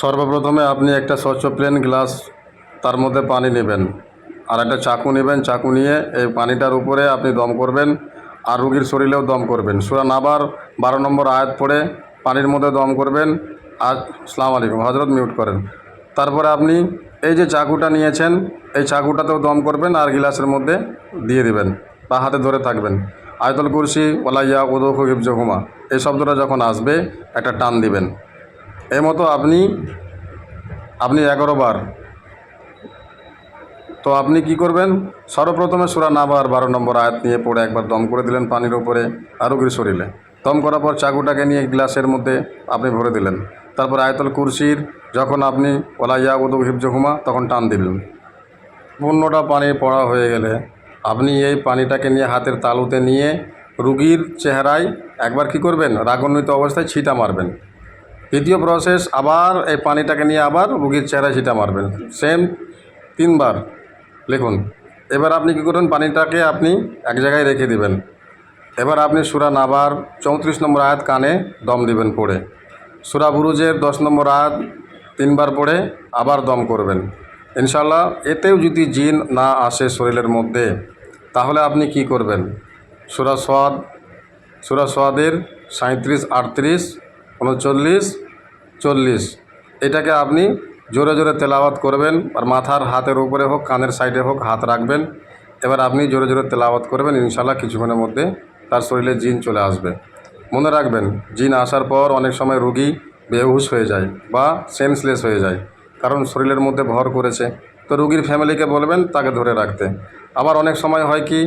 সর্বপ্রথমে আপনি একটা স্বচ্ছ প্লেন গ্লাস তার মধ্যে পানি নেবেন। আর একটা চাকু নেবেন। চাকু নিয়ে এই পানিটার উপরে আপনি দম করবেন আর রুগীর শরীরেও দম করবেন। সুরা নাবার বারো নম্বর আয়াত পড়ে পানির মধ্যে দম করবেন। আর সালাম আলাইকুম। হজরত মিউট করেন। তারপরে আপনি এই যে চাকুটা নিয়েছেন, এই চাকুটাতেও দম করবেন আর গিলাসের মধ্যে দিয়ে দিবেন বা হাতে ধরে থাকবেন। আয়তল কুরসি ওলাইয়া উদৌখ হিফজহুমা এই শব্দটা যখন আসবে, একটা টান দিবেন। এই মতো আপনি আপনি এগারো বার। তো আপনি কি করবেন? সর্বপ্রথমে সুরা নাবার বারো নম্বর আয়াত নিয়ে পড়ে একবার দম করে দিলেন পানির উপরে আরোগীর শরীরে। দম করার পর চাকুটাকে নিয়ে গ্লাসের মধ্যে আপনি ভরে দিলেন। তারপর আয়তল কুরসির যখন আপনি ওলাইয়া উদু হিফজহুমা তখন টান দিলেন। পূর্ণটা পানি পড়া হয়ে গেলে আপনি এই পানিটাকে নিয়ে হাতের তালুতে নিয়ে রুগীর চেহারায় একবার কি করবেন? রাগান্বিত অবস্থায় ছিটা মারবেন। দ্বিতীয় প্রসেস আবার এই পানিটাকে নিয়ে আবার রুগীর চেহারায় ছিটা মারবেন। সেম তিনবার। লিখুন। এবার আপনি কী করবেন পানিটাকে আপনি এক জায়গায় রেখে দিবেন। এবার আপনি সুরা নাবার চৌত্রিশ নম্বর আয়াত কানে দম দিবেন পড়ে। সুরা বুরুজের দশ নম্বর আয়াত তিনবার পড়ে আবার দম করবেন। ইনশাল্লাহ এতেও যদি জিন না আসে শরীরের মধ্যে, তাহলে আপনি কি করবেন? সুরা সোয়াদ সুরা সোয়াদের সাঁত্রিশ আটত্রিশ, উনচল্লিশ চল্লিশ। এটাকে আপনি জোরে জোরে তেলাওয়াত করবেন আর মাথার হাতের উপরে হোক, কানের সাইডে হোক, হাত রাখবেন। এবার আপনি জোরে জোরে তেলাওয়াত করবেন ইনশাল্লাহ কিছুক্ষণের মধ্যে তার শরীরে জিন চলে আসবে। মনে রাখবেন, জিন আসার পর অনেক সময় রুগী বেহুশ হয়ে যায় বা সেন্সলেস হয়ে যায়, কারণ শরীরের মধ্যে ভর করেছে। তো রুগীর ফ্যামিলিকে বলবেন তাকে ধরে রাখতে। আবার অনেক সময় হয় কি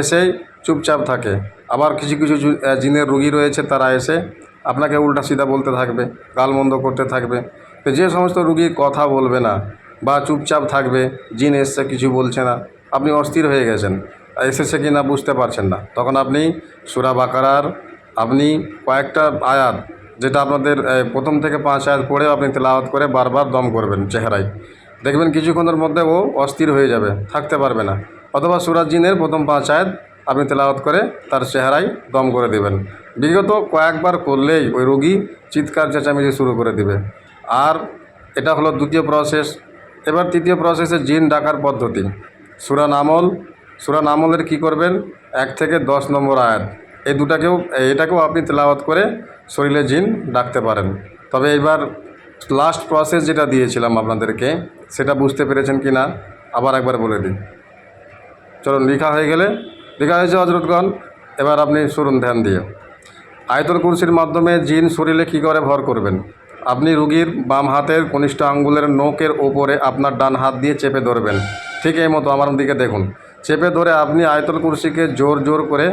এসেই চুপচাপ থাকে। আবার কিছু কিছু জিনের রুগী রয়েছে, তারা এসে আপনাকে উল্টা সিধা বলতে থাকবে গালমন্দ করতে থাকবে। তো যে সমস্ত রুগী কথা বলবে না বা চুপচাপ থাকবে, জিন এসছে কিছু বলছে না, আপনি অস্থির হয়ে গেছেন, এসেছে কি না বুঝতে পারছেন না। তখন আপনি সুরা বাকারার, আপনি কয়েকটা আয়াত, যেটা আপনাদের প্রথম থেকে পাঁচ আয়াত পড়ে আপনি তেলাওয়াত করে বারবার দম করবেন চেহারায়। দেখবেন কিছুক্ষণের মধ্যে ও অস্থির হয়ে যাবে, থাকতে পারবে না। অথবা সুরাজ জিনের প্রথম পাঁচ আয়াত আপনি তেলাওয়াত করে তার চেহারায় দম করে দেবেন। বিগত কয়েকবার করলেই ওই রোগী চিৎকার, চেঁচামেচি শুরু করে দিবে। আর এটা হলো দ্বিতীয় প্রসেস এবার তৃতীয় প্রসেসে জিন ডাকার পদ্ধতি। সুরা নামল সুরা নামলের কি করবেন? এক থেকে দশ নম্বর আয়াত। এই দুটাকেও, এটাকেও আপনি তেলাওয়াত করে শরীরে জিন ডাকতে পারেন। তবে এবার লাস্ট প্রসেস যেটা দিয়েছিলাম আপনাদেরকে, সেটা বুঝতে পেরেছেন কি না আবার একবার বলে দিন চলুন, লেখা হয়ে গেলে লেখা হয়েছে হজরতগণ এবার আপনি শুনুন ধ্যান দিয়ে। আয়তল কুরসির মাধ্যমে জিন শরীরে কী করে ভর করবেন? আপনি রুগীর বাম হাতের কনিষ্ঠ আঙ্গুলের নোকের ওপরে আপনার ডান হাত দিয়ে চেপে ধরবেন। ঠিক এই মতো আমার দিকে দেখুন। চেপে ধরে আপনি আয়তল কুরসিকে জোর জোর করে,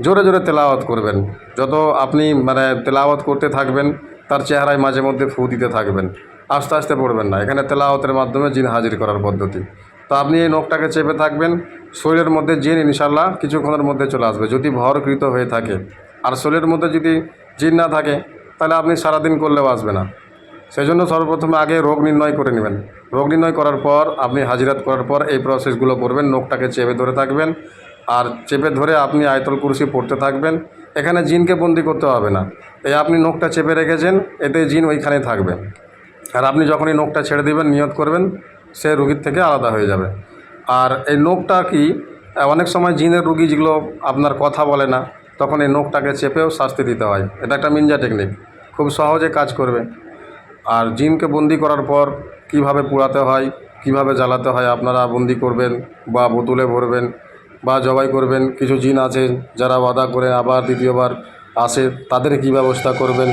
জোরে জোরে তেলাওয়াত করবেন। যত আপনি মানে তেলাওয়াত করতে থাকবেন, তার চেহারায় মাঝে মধ্যে ফু দিতে থাকবেন। আস্তে আস্তে পড়বেন না। এখানে তেলাওয়াতের মাধ্যমে জিন হাজির করার পদ্ধতি। তো আপনি এই নখটাকে চেপে থাকবেন, শরীরের মধ্যে জিন ইনশাল্লাহ কিছুক্ষণের মধ্যে চলে আসবে, যদি ভরকৃত হয়ে থাকে। আর শরীরের মধ্যে যদি জিন না থাকে, তাহলে আপনি সারাদিন করলেও আসবে না। সেই জন্য সর্বপ্রথমে আগে রোগ নির্ণয় করে নেবেন। রোগ নির্ণয় করার পর, আপনি হাজিরাত করার পর এই প্রসেসগুলো করবেন, নখটাকে চেপে ধরে থাকবেন। আর চেপে ধরে আপনি আয়তল কুরসি পড়তে থাকবেন। এখানে জিনকে বন্দি করতে হবে না। এই আপনি নখটা চেপে রেখেছেন, এতে জিন ওইখানে থাকবে। আর আপনি যখনই নখটা ছেড়ে দেবেন, নিয়ত করবেন সে রুগীর থেকে আলাদা হয়ে যাবে। আর এই নখটা কি, অনেক সময় জিনের রুগী যেগুলো আপনার কথা বলে না, তখন এই নখটাকে চেপেও শাস্তি দিতে হয়। এটা একটা মিনজা টেকনিক, খুব সহজে কাজ করবে। আর জিনকে বন্দি করার পর কীভাবে পোড়াতে হয়, কীভাবে জ্বালাতে হয়, আপনারা বন্দি করবেন বা বোতলে ভরবেন বা জবাই করবেন। কিছু জিন আছে যারা বাধা করে আবার দ্বিতীয়বার আসে, তাদের কী ব্যবস্থা করবেন?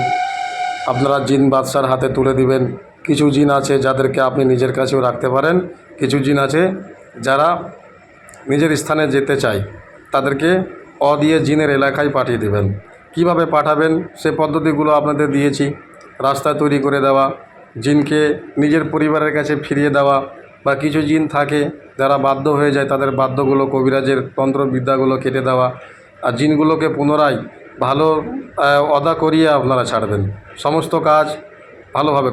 আপনারা জিন বাদশার হাতে তুলে দিবেন। কিছু জিন আছে যাদেরকে আপনি নিজের কাছেও রাখতে পারেন। কিছু জিন আছে যারা নিজের স্থানে যেতে চায়, তাদেরকে অ দিয়ে জিনের এলাকায় পাঠিয়ে দেবেন। কীভাবে পাঠাবেন? সে পদ্ধতিগুলো আপনাদের দিয়েছি। রাস্তা তৈরি করে দেওয়া, জিনকে নিজের পরিবারের কাছে ফিরিয়ে দেওয়া বা কিছু জিন থাকে যারা বাধ্য হয়ে যায় তাদের বাধ্যগুলো কবিরাজের তন্ত্রবিদ্যাগুলো কেটে দেওয়া আর জিনগুলোকে পুনরায় ভালো অদা করিয়ে আপনারা ছাড়বেন। সমস্ত কাজ ভালোভাবে।